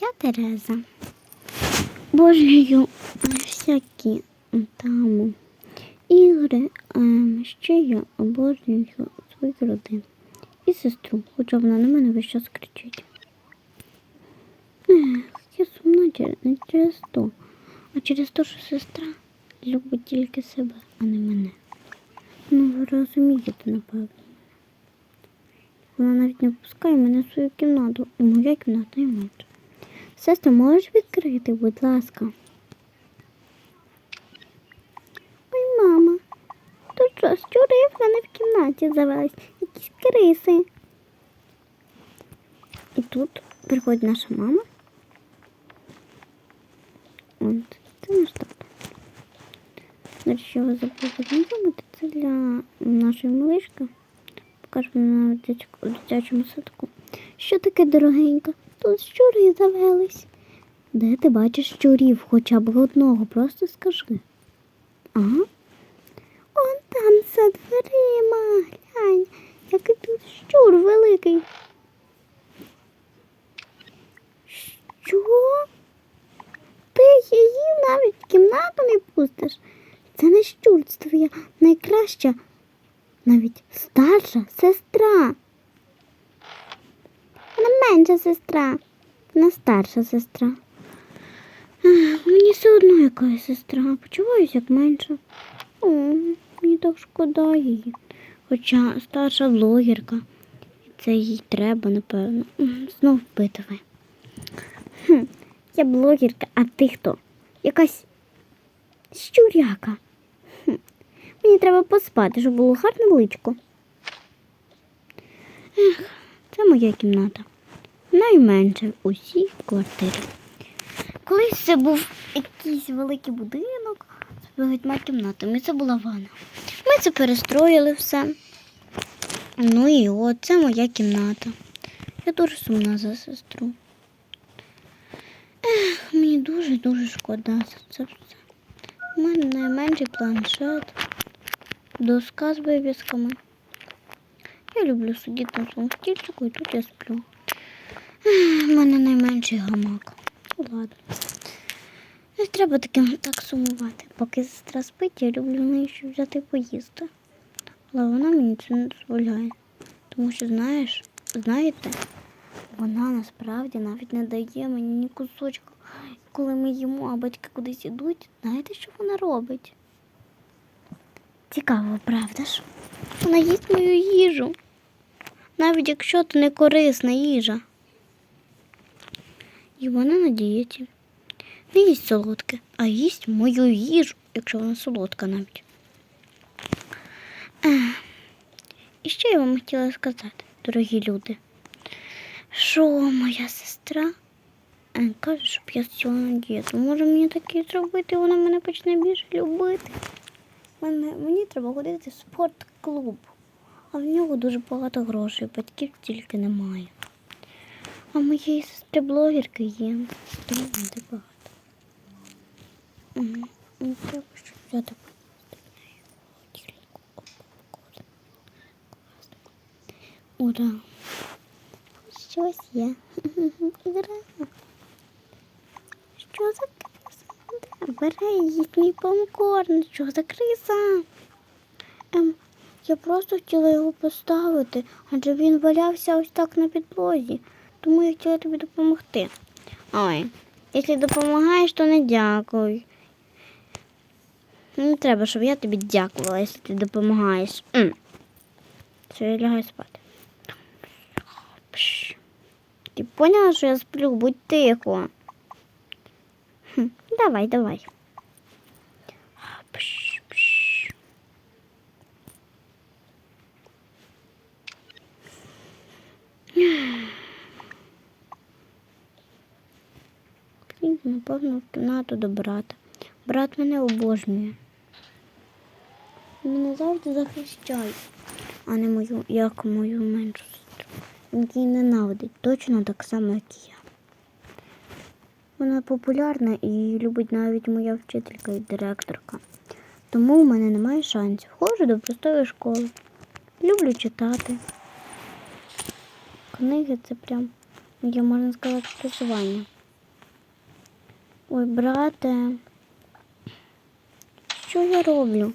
Я Тереза. Божаю всякі там ігри. Ще я обожнюю свою родину. І сестру, хоча вона на мене весь час кричить. Я сумна не через то, а через те, що сестра любить тільки себе, а не мене. Ну, ви розумієте, напевно. Вона навіть не пускає мене в свою кімнату, і моя кімната найменша. Сестра, можеш відкрити, будь ласка. Ой, мама, то що, щури в мене в кімнаті завелись, якісь криси. І тут приходить наша мама. От, це наш тато. До ви забули знайомити, це для нашої малишки. Покажемо на дитячому садку. Що таке дорогенька? Тут щури завелись. Де ти бачиш щурів хоча б одного, просто скажи. Ага. Он там за дверима. Глянь, який тут щур великий. Що? Ти її навіть в кімнату не пустиш. Це не щур, це твоя найкраща, навіть старша сестра. Вона менша сестра, вона старша сестра. Ех, Мені все одно яка сестра, почуваюся як менша. О, мені так шкода її. Хоча старша блогерка. Це їй треба, напевно. Знов впитуває. Хм, я блогерка, а ти хто? Якась щуряка. Мені треба поспати, щоб було гарне личко. Ех, це моя кімната. Найменше в усій квартирі. Колись це був якийсь великий будинок з багатьма кімнатами. Це була ванна. Ми це перестроїли все. Ну і от це моя кімната. Я дуже сумна за сестру. Ех, мені дуже-дуже шкода за це все. У мене найменший планшет, доска з вивісками. Я люблю сидіти на своєму стільчику і тут я сплю. У мене найменший гамак. Ладно. Не треба таким так сумувати. Поки сестра спить, я люблю в неї ще взяти поїсти. Але вона мені це не дозволяє. Тому що, знаєш, знаєте, вона насправді навіть не дає мені ні кусочка. Коли ми їмо, а батьки кудись ідуть, знаєте, що вона робить? Цікаво, правда ж? Вона їсть мою їжу. Навіть якщо це не корисна їжа. І вона на дієті. Не їсть солодке, а їсть мою їжу, якщо вона солодка навіть. І що я вам хотіла сказати, дорогі люди, що моя сестра е, каже, щоб я сіла на дієту. Може мені таке зробити, вона мене почне більше любити. Мені треба ходити в спортклуб, а в нього дуже багато грошей, батьків тільки немає. А моєї сестри блогерки є, тому так багато. Мгм. Ну. Ура! Щось є. Ура! Що за криса? Бери їсть мій попкорн. Що за криса? Ем, я просто хотіла його поставити, адже він валявся ось так на підлозі. Тому я хотіла тобі допомогти. Ой, якщо допомагаєш, то не дякуй. Не треба, щоб я тобі дякувала, якщо ти допомагаєш. Все, я лягаю спати. Ти поняла, що я сплю? Будь тихо. Хм, давай, давай. Пш, пш. Напевно, в кімнату до брата. Брат мене обожнює. Мене завжди захищає, а не мою, як мою меншу сестру. Він її ненавидить, точно так само, як і я. Вона популярна і любить навіть моя вчителька і директорка. Тому в мене немає шансів. Ходжу до простої школи. Люблю читати. Книги це прям Є, можна сказати, проживання. Ой, брате. Що я роблю?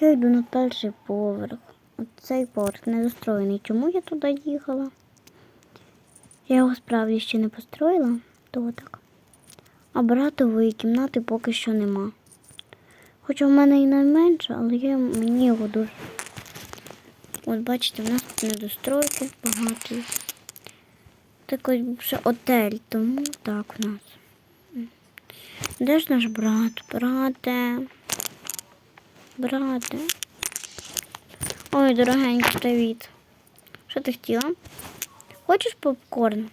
Я йду на перший поверх. От цей поверх недостроєний. Чому я туди їхала? Я його справді ще не построїла, то. А братової кімнати поки що нема. Хоча в мене і найменше, але я, мені його дуже. От бачите, в нас тут недостройки багато. Так ось ще отель, тому так у нас. Де ж наш брат? Брате? Брате? Ой, дорогенький, привіт. Що ти хотіла? Хочеш попкорн?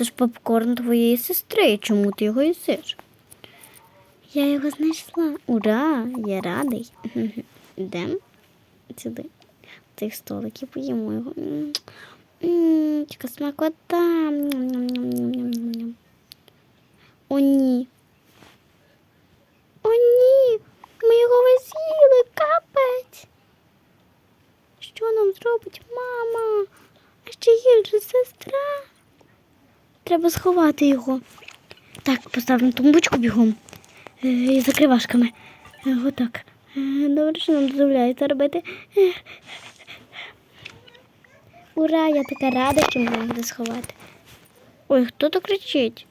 Це ж попкорн твоєї сестри. Чому ти його їсиш? Я його знайшла. Ура! Я радий. Йдемо сюди. Цих столиків поїмо його. М, смакота. О, ні. О, ні. Ми його везіли, капець. Що нам зробить мама? А ще гірше сестра. Треба сховати його. Так, поставимо тумбочку бігом. Е, І закривашками. Е, Отак. Е, Добре, що нам дозволяється робити. Ура, я така рада, що можна буде сховати. Ой, хто то кричить?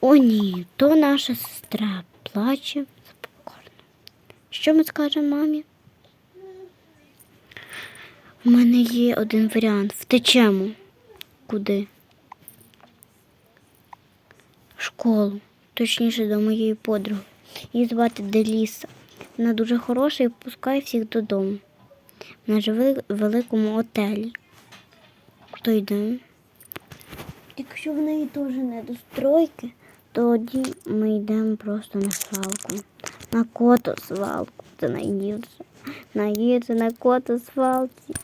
О, ні, то наша сестра плаче за попкорном. Що ми скажемо мамі? У мене є один варіант. Втечемо. Куди? В школу. Точніше, до моєї подруги. Її звати Деліса. Вона дуже хороша і пускає всіх додому. Вона живе в великому отелі. То йдемо. Якщо в неї теж недостройки, тоді ми йдемо просто на свалку. На котосвалку. Це найгірше. Найгірше на котосвалці.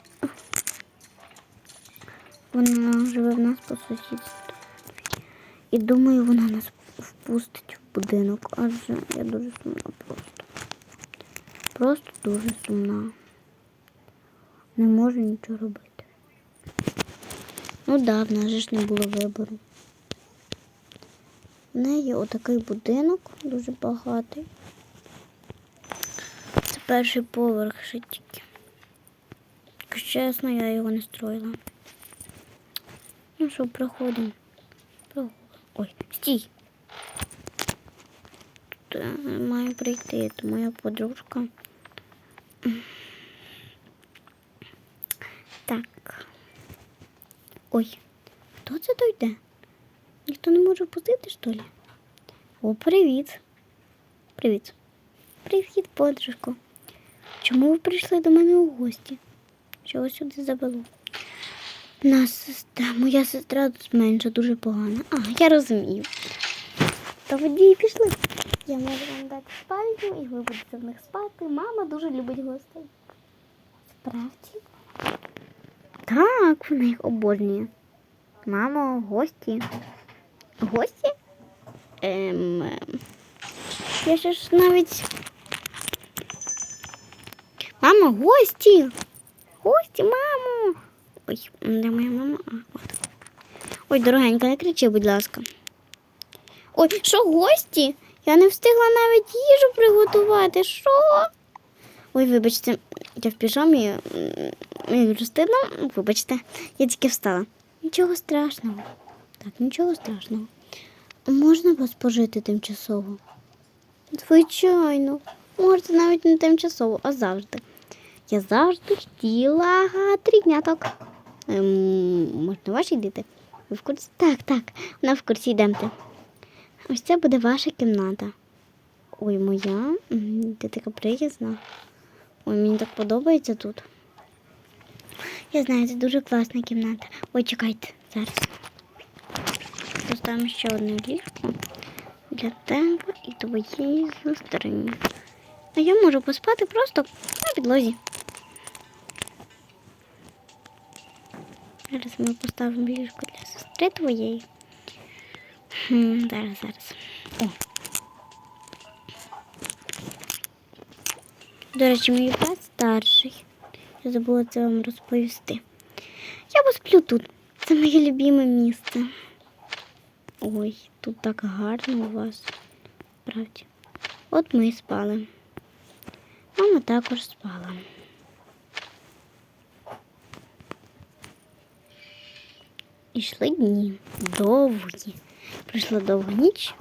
Вона живе в нас по сусідству. І думаю, вона нас впустить в будинок, адже я дуже сумна просто. Просто дуже сумна. Не можу нічого робити. Ну да, в нас же ж не було вибору. В неї отакий будинок, дуже багатий. Це перший поверх ще тільки. Чесно, я його не строїла. Ну що, проходимо. Ой, стій. Е, прийти, це моя подружка. Так. Ой, хто це то йде? Ніхто не може впустити, що ли? О, привіт. Привіт. Привіт, подружко. Чому ви прийшли до мене у гості? Вас сюди завело? Нас сестра, моя сестра тут менша, дуже погана. А, я розумію. То водії пішли. Я можу вам дати спальню, і ви будете в них спати. Мама дуже любить гостей. Справді? Так, вона їх обожнює. Мамо, гості. Гості? Ем, ем. Я ще ж навіть. Мамо, гості! Гості, мамо! Ой, де моя мама? А, от. Ой, дорогенька, не кричи, будь ласка. Ой, що гості? Я не встигла навіть їжу приготувати. Що? Ой, вибачте, я в піжамі. Мені дуже стидно. Вибачте, я тільки встала. Нічого страшного. Так, нічого страшного. Можна вас пожити тимчасово? Звичайно. Можете навіть не тимчасово, а завжди. Я завжди хотіла трійняток. Ем, можна ваші діти? Ви в курсі? Так, так, вона в курсі йдемте. Ось це буде ваша кімната. Ой, моя. Ти така приязна. Ой, мені так подобається тут. Я знаю, це дуже класна кімната. Ой, чекайте, зараз. Поставимо ще одне ліжко для тебе і твоєї сестри. А я можу поспати просто на підлозі. Зараз ми поставимо ліжко для сестри твоєї. Зараз, зараз. О. До речі, мій брат старший. Я забула це вам розповісти. Я посплю тут. Це моє любиме місце. Ой, тут так гарно у вас. Правді. От ми і спали. Мама також спала. Ішли дні довгі. Прийшла довга ніч,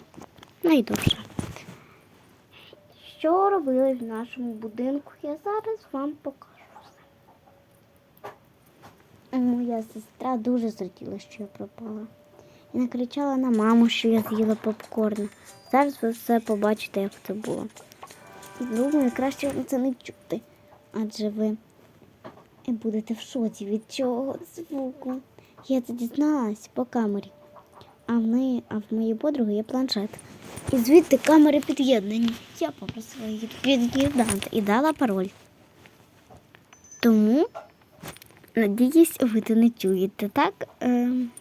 найдовша. Що робили в нашому будинку, я зараз вам покажу. все. Моя сестра дуже зраділа, що я пропала. І накричала на маму, що я з'їла попкорн. Зараз ви все побачите, як це було. Думаю, краще вам це не чути, адже ви будете в шоці від цього звуку. Я це дізналась по камері. А в неї, а в моєї подруги є планшет. І звідти камери під'єднані. Я попросила її під'єднати і дала пароль. Тому, надіюсь, ви це не чуєте, так? Ем.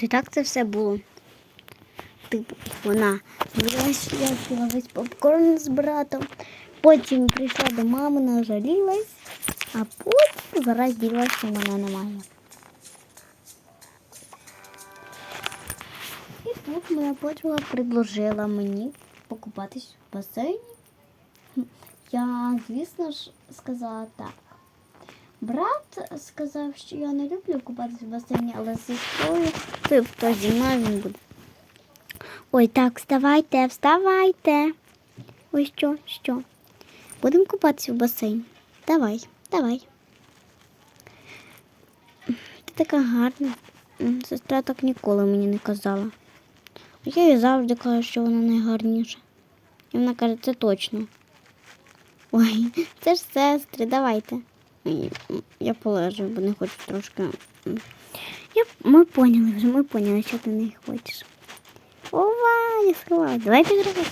От і так це все було. Типу, вона весь я весь попкорн з братом. Потім прийшла до мами, нажалілась, а потім зараз ділась, що мене немає. І тут моя подруга предложила мені покупатись в басейні. Я, звісно ж, сказала так. Брат сказав, що я не люблю купатися в басейні, але з сестрою, тобто зі мною він буде. Ой, так, вставайте, вставайте. Ой, що, що? Будемо купатися в басейні. Давай, давай. Ти така гарна. Сестра так ніколи мені не казала. Я їй завжди кажу, що вона найгарніша. І вона каже, це точно. Ой, це ж сестри, давайте. Я полежу, бо не хочу трошки. Я, ми поняли вже, ми поняли, що ти не хочеш. Ова, я сховала. Давайте зробимо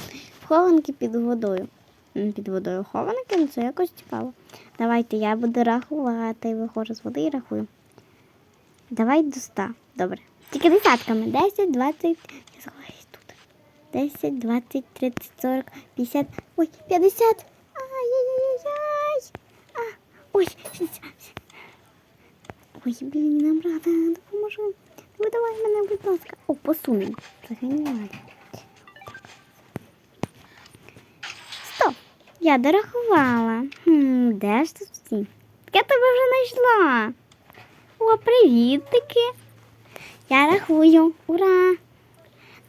хованки під водою. Під водою хованки, ну це якось цікаво. Давайте я буду рахувати. Виходжу з води і рахую. Давай до ста. Добре. Тільки десятками. 10, 20. Я сховаюсь тут. 10, 20, 30, 40, 50. Ой, 50. Ай-яй-яй-яй. Ой, 60. Ой, блін, нам рада, допоможу. Видавай мене, будь ласка. О, посунемо. Це. Стоп. Я дорахувала. Хм, де ж тут всі? Я тебе вже знайшла. О, привітики. Я рахую. Ура!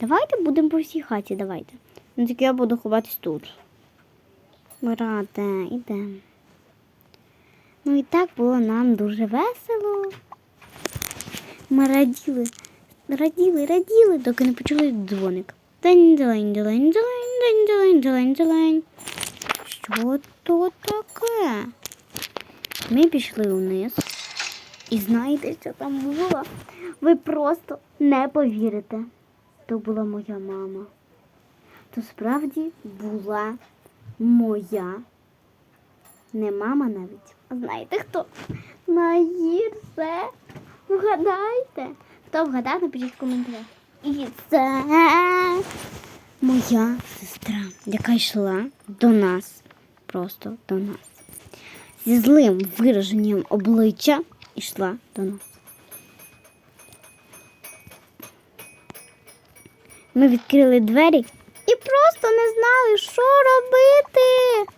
Давайте будемо по всій хаті, давайте. Ну тільки я буду ховатись тут. Рада, ідемо. Ну і так було нам дуже весело. Ми раділи, раділи, раділи, доки не почули дзвоник. день день день Що то таке? Ми пішли вниз. І знаєте, що там було? Ви просто не повірите. То була моя мама. То справді була моя, не мама навіть. Знаєте хто? Найгірше. Вгадайте. Хто вгадав, напишіть в коментарях. І це моя сестра, яка йшла до нас. Просто до нас. Зі злим вираженням обличчя йшла до нас. Ми відкрили двері і просто не знали, що робити.